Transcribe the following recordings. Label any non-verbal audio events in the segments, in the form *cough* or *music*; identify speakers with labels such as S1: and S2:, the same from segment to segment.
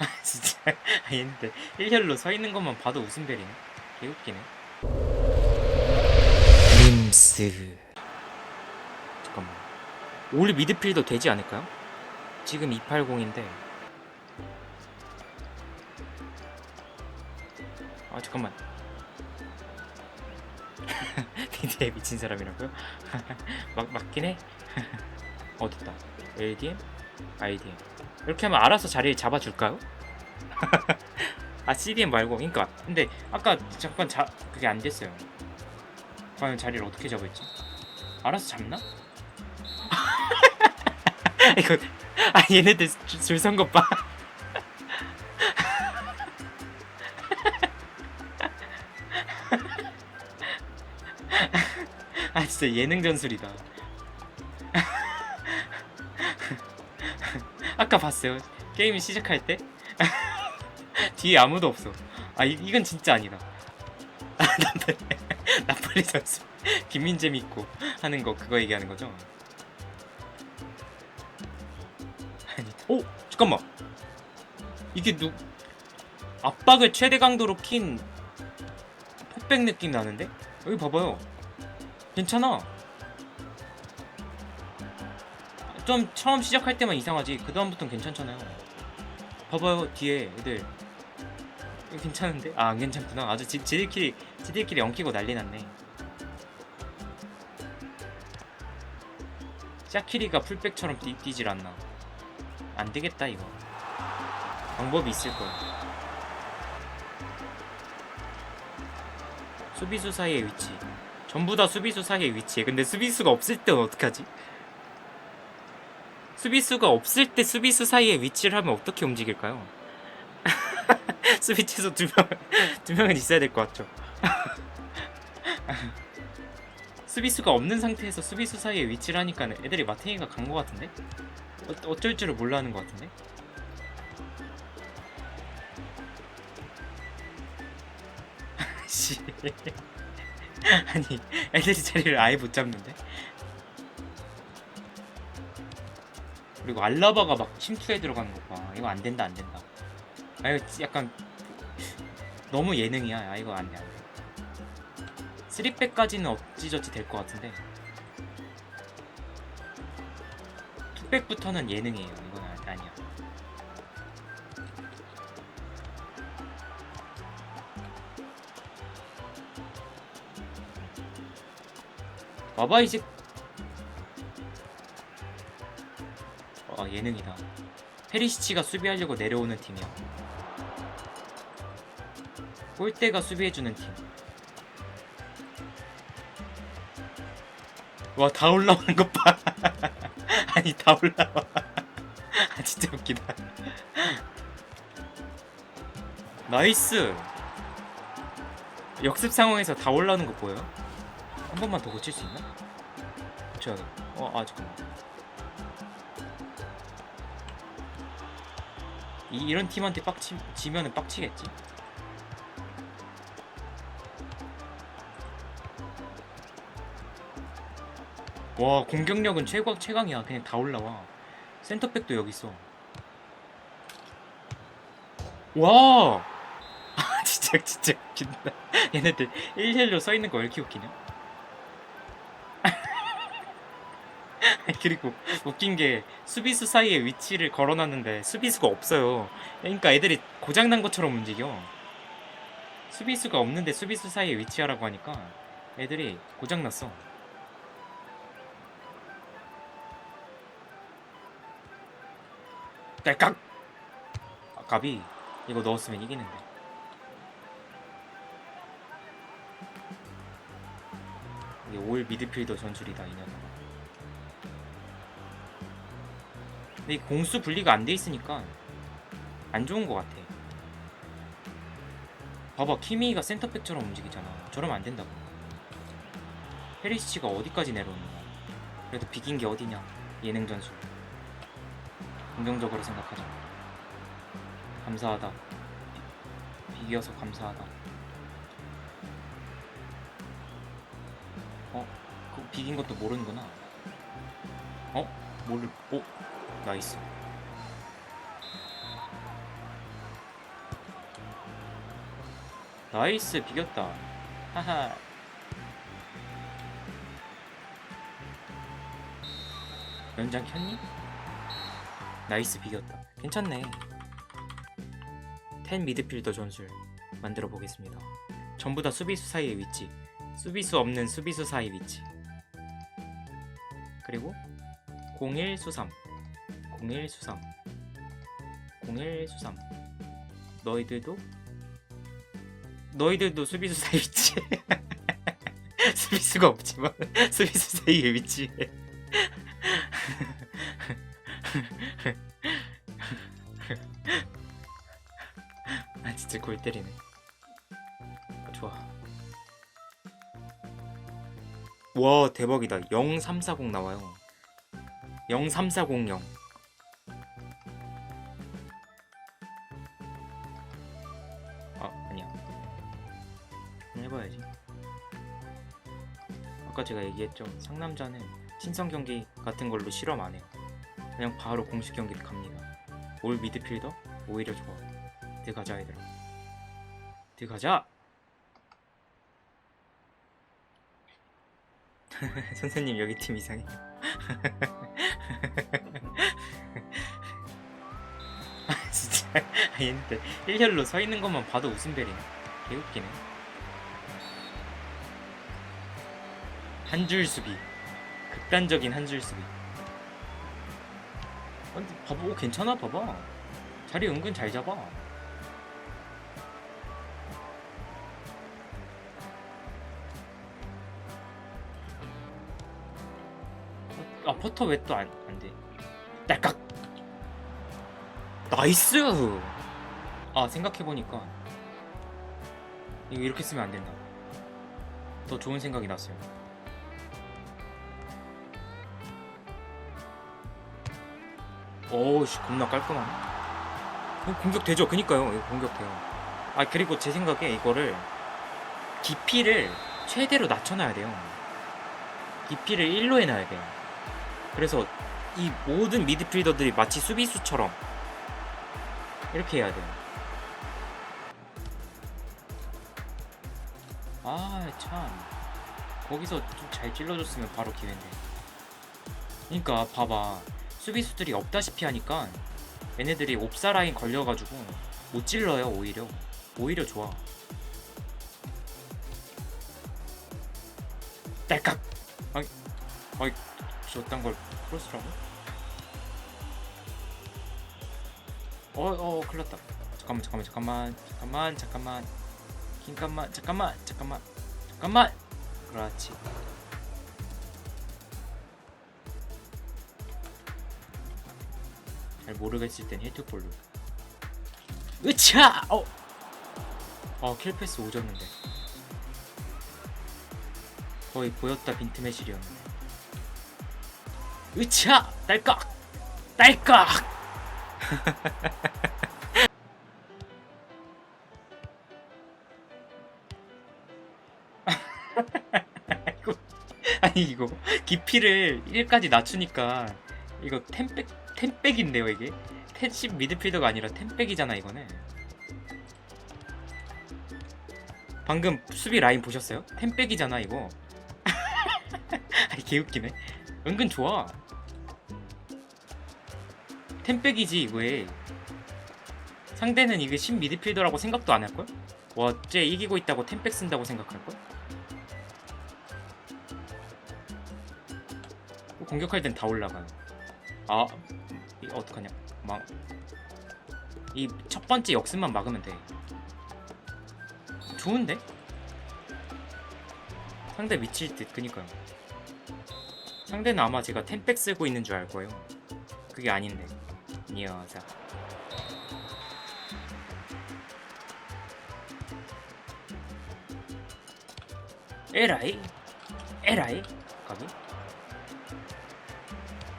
S1: *laughs* 진짜. 아닌데. 1혈로 서 있는 것만 봐도 웃음벨이네. 개웃기네. 림스. 잠깐만. 올 미드필더 되지 않을까요? 지금 280인데. 아 잠깐만. *laughs* 미드에 미친 사람이라고요? *laughs* 막, 맞긴 해? 어 됐다. LDM? IDM 이렇게 하면 알아서 자리를 잡아줄까요? *laughs* 아 CDM 말고. 그러니까. 근데 아까 잠깐 자 그게 안 됐어요. 과연 자리를 어떻게 잡을지. 알아서 잡나? *laughs* 이거 아 얘네들 줄선것 봐. *laughs* 아 진짜 예능 전술이다 아까 봤어요. 게임 시작할 때? *laughs* 뒤에 아무도 없어. 아 이, 이건 진짜 아니다. *laughs* 아, 나팔 나팔이 선수 김민재 믿고 하는 거 그거 얘기하는 거죠? 아니 오 잠깐만. 이게 누 압박을 최대 강도로 킨 폭백 느낌 나는데? 여기 봐봐요. 괜찮아 좀 처음 시작할 때만 이상하지. 그 다음부터는 괜찮잖아요. 봐봐요 뒤에 애들. 괜찮은데? 아 안 괜찮구나. 아주 지, 지들끼리 지들끼리 엉키고 난리 났네. 샤키리가 풀백처럼 뛰, 뛰질 않나. 안 되겠다 이거. 방법이 있을 거야. 수비수 사이의 위치. 전부 다 수비수 사이의 위치에. 근데 수비수가 없을 때는 어떡하지? 수비수가 없을 때 수비수 사이에 위치를 하면 어떻게 움직일까요? *laughs* 수비 최소 두 명, 두 명은 있어야 될 것 같죠. *laughs* 수비수가 없는 상태에서 수비수 사이에 위치를 하니까 애들이 마탱이가 간 것 같은데? 어, 어쩔 줄을 몰라 하는 것 같은데? *laughs* 씨. 아니, 애들이 자리를 아예 못 잡는데? 그리고 알라바가 막 침투해 들어가는 거 봐. 이거 안 된다, 안 된다. 아, 이거 약간 너무 예능이야. 아, 이거 안 돼, 안 돼. 3백까지는 어찌저찌 될 것 같은데. 투백부터는 예능이에요. 이건 아- 아니야. 이 예능이다 페리시치가 수비하려고 내려오는 팀이야 골대가 수비해주는 팀 와 다 올라오는 것 봐 *laughs* 아니 다 올라와 *laughs* 아 진짜 웃기다 *laughs* 나이스 역습 상황에서 다 올라오는 거 보여요? 한 번만 더 고칠 수 있나? 고쳐야 돼. 어, 아 잠깐만. 이, 이런 팀한테 빡치 지면은 빡치겠지. 와 공격력은 최강 최강이야. 그냥 다 올라와. 센터백도 여기 있어. 와. *laughs* 아 진짜 진짜 웃긴다. *laughs* 얘네들 1렬로 써 있는 거 왜 이렇게 웃기냐? *laughs* 그리고 웃긴 게 수비수 사이에 위치를 걸어놨는데 수비수가 없어요. 그러니까 애들이 고장난 것처럼 움직여. 수비수가 없는데 수비수 사이에 위치하라고 하니까 애들이 고장났어. 딸깍! 아, 가비 이거 넣었으면 이기는데. 이게 올 미드필더 전술이다 이 녀석. 근데 이 공수 분리가 안 돼 있으니까 안 좋은 것 같아. 봐봐 키미가 센터백처럼 움직이잖아. 저러면 안 된다고. 페리시치가 어디까지 내려오는 거야. 그래도 비긴 게 어디냐. 예능 전술. 긍정적으로 생각하자. 감사하다. 비- 비겨서 감사하다. 어? 그 비긴 것도 모르는구나. 어? 모르, 오? 나이스. 나이스 비겼다. 하하. 연장 켰니? 나이스 비겼다. 괜찮네. 10 미드필더 전술 만들어 보겠습니다. 전부 다 수비수 사이의 위치. 수비수 없는 수비수 사이 위치. 그리고 01 수삼 01 수삼. 01 수삼. 너희들도? 너희들도 수비수 사이 위치 *laughs* 수비수가 없지만 *laughs* 수비수 사이의 위치에 *laughs* 아 진짜 골 때리네. 아, 좋아. 와 대박이다. 0340 나와요. 03400 아까 제가 얘기했죠. 상남자는 친선 경기 같은 걸로 실험 안 해요. 그냥 바로 공식 경기를 갑니다. 올 미드필더 오히려 좋아. 들어가자 얘들아. 들어가자! *laughs* 선생님 여기 팀 이상해. *laughs* 아 진짜. 아 얘네들 일렬로 서 있는 것만 봐도 웃음벨이네. 개웃기네 한 줄 수비. 극단적인 한 줄 수비. 아, 근데 봐봐. 오, 괜찮아 봐봐. 자리 은근 잘 잡아. 아 퍼터 왜 또 안 안 돼? 딸깍! 나이스! 아 생각해보니까 이거 이렇게 쓰면 안 된다. 더 좋은 생각이 났어요 오우씨 겁나 깔끔하네. 이거 공격되죠? 그니까요. 이거 공격돼요. 아 그리고 제 생각에 이거를 깊이를 최대로 낮춰놔야 돼요. 깊이를 1로 해놔야 돼요. 그래서 이 모든 미드필더들이 마치 수비수처럼 이렇게 해야 돼요. 아 참. 거기서 좀 잘 찔러줬으면 바로 기회인데. 그니까 봐봐 수비수들이 없다시피 하니까 얘네들이 옵사라인 걸려가지고 못 찔러요 오히려. 오히려 좋아. 딸깍! 아니 아니 저딴 걸 크로스라고? 어어 어, 어 큰일 났다. 잠깐만 잠깐만 잠깐만 잠깐만 잠깐만. 긴깐만 잠깐만 잠깐만 잠깐만. 그렇지. 잘 모르겠을 땐 헤드볼로 으차! 어! 어 킬패스 오졌는데 거의 보였다 빈틈의실이었는데 으차! 딸깍! 딸깍! *laughs* 아니 이거 깊이를 1까지 낮추니까 이거 템백 템백인데요 이게 텐십 미드필더가 아니라 템백이잖아 이거는 방금 수비 라인 보셨어요? 템백이잖아 이거 *laughs* 아니 개웃기네 은근 좋아 템백이지 왜 상대는 이게 10 미드필더라고 생각도 안 할걸? 와, 쟤 이기고 있다고 템백 쓴다고 생각할걸? 공격할 땐 다 올라가요. 아, 이거 어떡하냐. 막. 이 첫 번째 역습만 막으면 돼. 좋은데? 상대 미칠 듯, 그니까요. 상대는 아마 제가 템백 쓰고 있는 줄 알 거예요. 그게 아닌데. 이 여자. 에라이 에라이 가비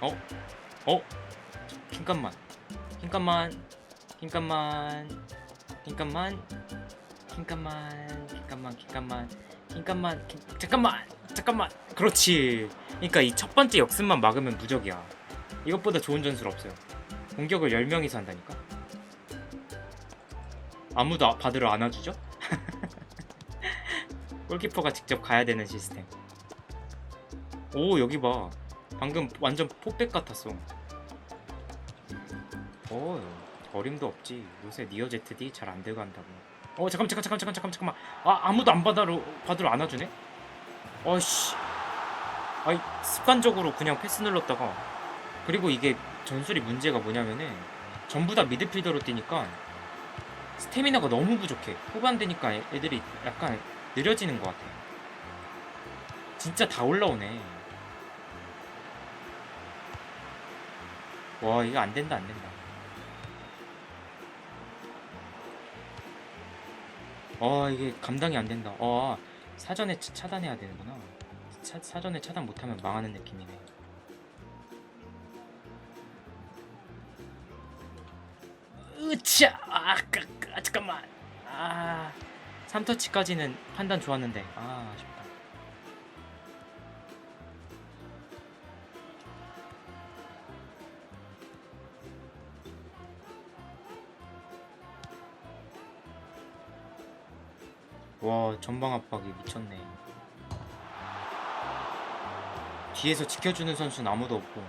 S1: 어? 어? 잠깐만. 잠깐만. 잠깐만. 잠깐만. 잠깐만. 잠깐만. 잠깐만. 잠깐만. 잠깐만. 잠깐만 그렇지. 그러니까 이 첫 번째 역습만 막으면 무적이야. 이것보다 좋은 전술 없어요. 공격을 10명이서 한다니까? 아무도 아- 받으러 안 와주죠? *laughs* 골키퍼가 직접 가야 되는 시스템. 오 여기 봐. 방금 완전 포백 같았어. 어 어림도 없지. 요새 니어 ZD 잘안 돼간다고. 어 잠깐 잠깐 잠깐 잠깐 잠깐 잠깐만. 아 아무도 안 받아로 받으러 안 와주네. 어씨. 아이 습관적으로 그냥 패스 눌렀다가 그리고 이게 전술이 문제가 뭐냐면은 전부 다 미드필더로 뛰니까 스태미나가 너무 부족해. 후반 되니까 애- 애들이 약간 느려지는 것 같아. 진짜 다 올라오네. 와 이거 안 된다 안 된다. 아 이게 감당이 안 된다. 아 사전에 차- 차단해야 되는구나. 차, 사전에 차단 못하면 망하는 느낌이네. 으차 아, 까, 까, 잠깐만 아 3터치까지는 판단 좋았는데 아 아쉽다 와 전방 압박이 미쳤네 뒤에서 지켜주는 선수는 아무도 없고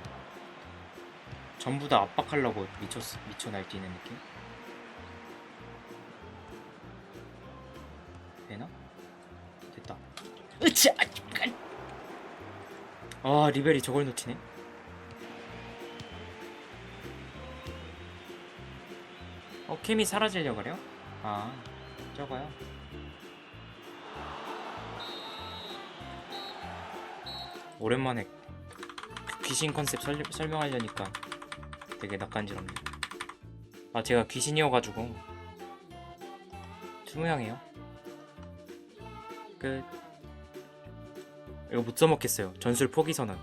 S1: 전부 다 압박하려고 미쳤 미쳐 날뛰는 느낌? 되나? 됐다. 으차! 아 리벨이 저걸 놓치네. 어 캠이 사라지려 그래요? 아 저거요. 오랜만에 귀신 컨셉 설, 설명하려니까 되게 낯간지럽네. 아 제가 귀신이어가지고 투명해요. 끝. 이거 못 써먹겠어요. 전술 포기 선언.